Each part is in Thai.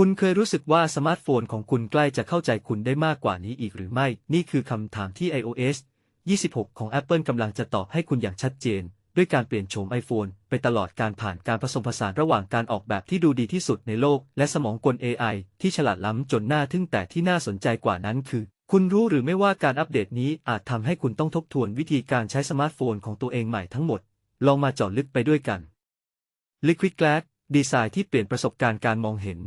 คุณเคยรู้สึกว่าสมาร์ทโฟนของคุณใกล้จะเข้าใจคุณได้มากกว่านี้อีกหรือไม่ นี่คือคำถามที่ iOS 26 ของ Apple กำลังจะตอบให้คุณอย่างชัดเจน ด้วยการเปลี่ยนโฉม iPhone ไปตลอดการผ่านการผสมผสานระหว่างการออกแบบที่ดูดีที่สุดในโลก และสมองกล AI ที่ฉลาดล้ำจนน่าทึ่งแต่ที่น่าสนใจกว่านั้นคือ คุณรู้หรือไม่ว่าการอัปเดตนี้อาจทำให้คุณต้องทบทวนวิธีการใช้สมาร์ทโฟนของตัวเองใหม่ทั้งหมด ลองมาเจาะลึกไปด้วยกัน Liquid Glass ดีไซน์ที่เปลี่ยนประสบการณ์การมองเห็น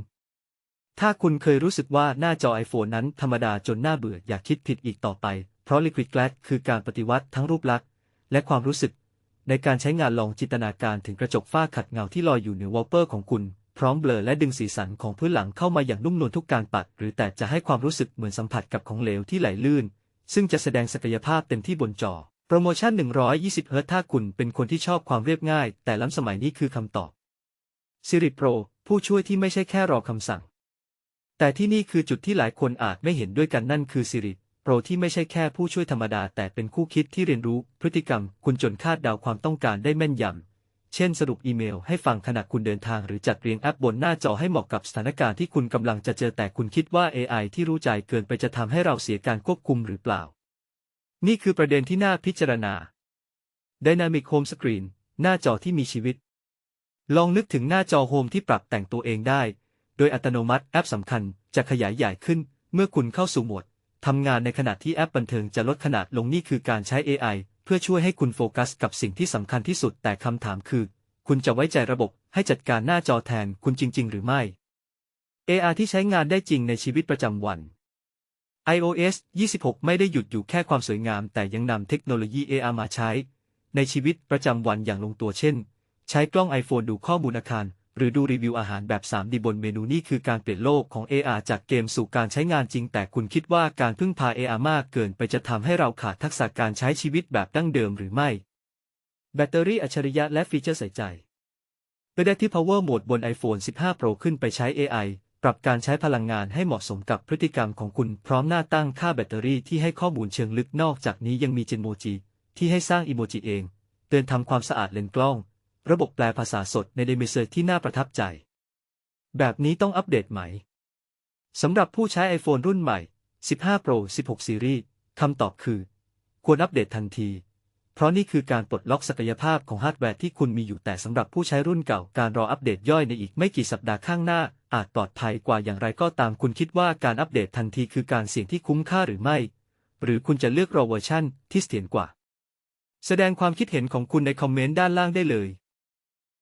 ถ้าคุณเคยรู้สึกว่าหน้าจอ iPhone นั้นธรรมดาจนน่าเบื่ออย่าคิดผิดอีกต่อไป เพราะ Liquid Glass คือการปฏิวัติทั้งรูปลักษณ์และความรู้สึก ในการใช้งานลองจินตนาการถึงกระจกฝ้าขัดเงาที่ลอยอยู่เหนือวอลเปอร์ของคุณ พร้อมเบลอและดึงสีสันของพื้นหลังเข้ามาอย่างนุ่มนวลทุกการปัด หรือแต่จะให้ความรู้สึกเหมือนสัมผัสกับของเหลวที่ไหลลื่น ซึ่งจะแสดงศักยภาพเต็มที่บนจอ โปรโมชั่น 120เฮิร์ตถ้าคุณเป็นคนที่ชอบความเรียบง่าย แต่ล้ำสมัยนี้คือคำตอบ Siri Pro ผู้ช่วยที่ไม่ใช่แค่รอคำสั่ง แต่ที่นี่คือจุดที่หลายคนอาจไม่เห็นด้วยกันนั่นคือ Siri Pro ที่ไม่ใช่แค่ผู้ช่วยธรรมดา แต่เป็นคู่คิดที่เรียนรู้ พฤติกรรม คุณจนคาดเดาความต้องการได้แม่นยำ เช่นสรุปอีเมลให้ฟังขณะคุณเดินทางหรือจัดเรียงแอปบนหน้าจอให้เหมาะกับสถานการณ์ที่คุณกำลังจะเจอแต่คุณคิดว่า AI ที่รู้ใจเกินไปจะทำให้เราเสียการควบคุมหรือเปล่า นี่คือประเด็นที่น่าพิจารณา Dynamic Home Screen หน้าจอที่มีชีวิต ลองนึกถึงหน้าจอโฮมที่ปรับแต่งตัวเองได้ ดยอัตโนมัติแอปสำคัญจะขยายใหญ่ขึ้น เมื่อคุณเข้าสู่โหมดทำงานในขณะที่แอปบันเทิงจะลดขนาดลงนี่คือการใช้ AI เพื่อช่วยให้คุณโฟกัสกับสิ่งที่สำคัญที่สุดแต่คำถามคือ คุณจะไว้ใจระบบให้จัดการหน้าจอแทนคุณจริง ๆ หรือไม่ AI ที่ใช้งานได้จริงในชีวิตประจำวัน iOS 26 ไม่ได้หยุดอยู่แค่ความสวยงาม แต่ยังนำเทคโนโลยี AR มาใช้ ในชีวิตประจำวันอย่างลงตัวเช่น ใช้กล้อง iPhone ดูข้อมูลอาคาร หรือดูรีวิวอาหารแบบ 3D บนเมนูนี่คือการเปลี่ยนโลกของ AR จากเกมสู่การใช้งานจริง แต่คุณคิดว่าการพึ่งพา AR มากเกินไปจะทำให้เราขาดทักษะการใช้ชีวิตแบบดั้งเดิมหรือไม่ แบตเตอรี่อัจฉริยะและฟีเจอร์ใส่ใจ Predictive Power Mode บน iPhone 15 Pro ขึ้นไปใช้ AI ปรับการใช้พลังงานให้เหมาะสมกับพฤติกรรมของคุณพร้อมหน้าตั้งค่าแบตเตอรี่ที่ให้ข้อมูลเชิงลึกนอกจากนี้ยังมี Genmoji ที่ให้สร้างอีโมจิเอง เตือนทำความสะอาดเลนส์กล้อง ระบบแปลภาษาสดในเดมิเซอร์ที่น่าประทับใจ แบบนี้ต้องอัปเดตไหม สำหรับผู้ใช้ iPhone รุ่นใหม่ 15 Pro 16 Series คำตอบคือ ควรอัปเดตทันที เพราะนี่คือการปลดล็อกศักยภาพของฮาร์ดแวร์ที่คุณมีอยู่แต่สำหรับผู้ใช้รุ่นเก่าการรออัปเดตย่อยในอีกไม่กี่สัปดาห์ข้างหน้า อาจปลอดภัยกว่าอย่างไรก็ตามคุณคิดว่าการอัปเดตทันทีคือการเสี่ยงที่คุ้มค่าหรือไม่ หรือคุณจะเลือกรอเวอร์ชั่นที่เสถียรกว่า แสดงความคิดเห็นของคุณในคอมเมนต์ด้านล่างได้เลย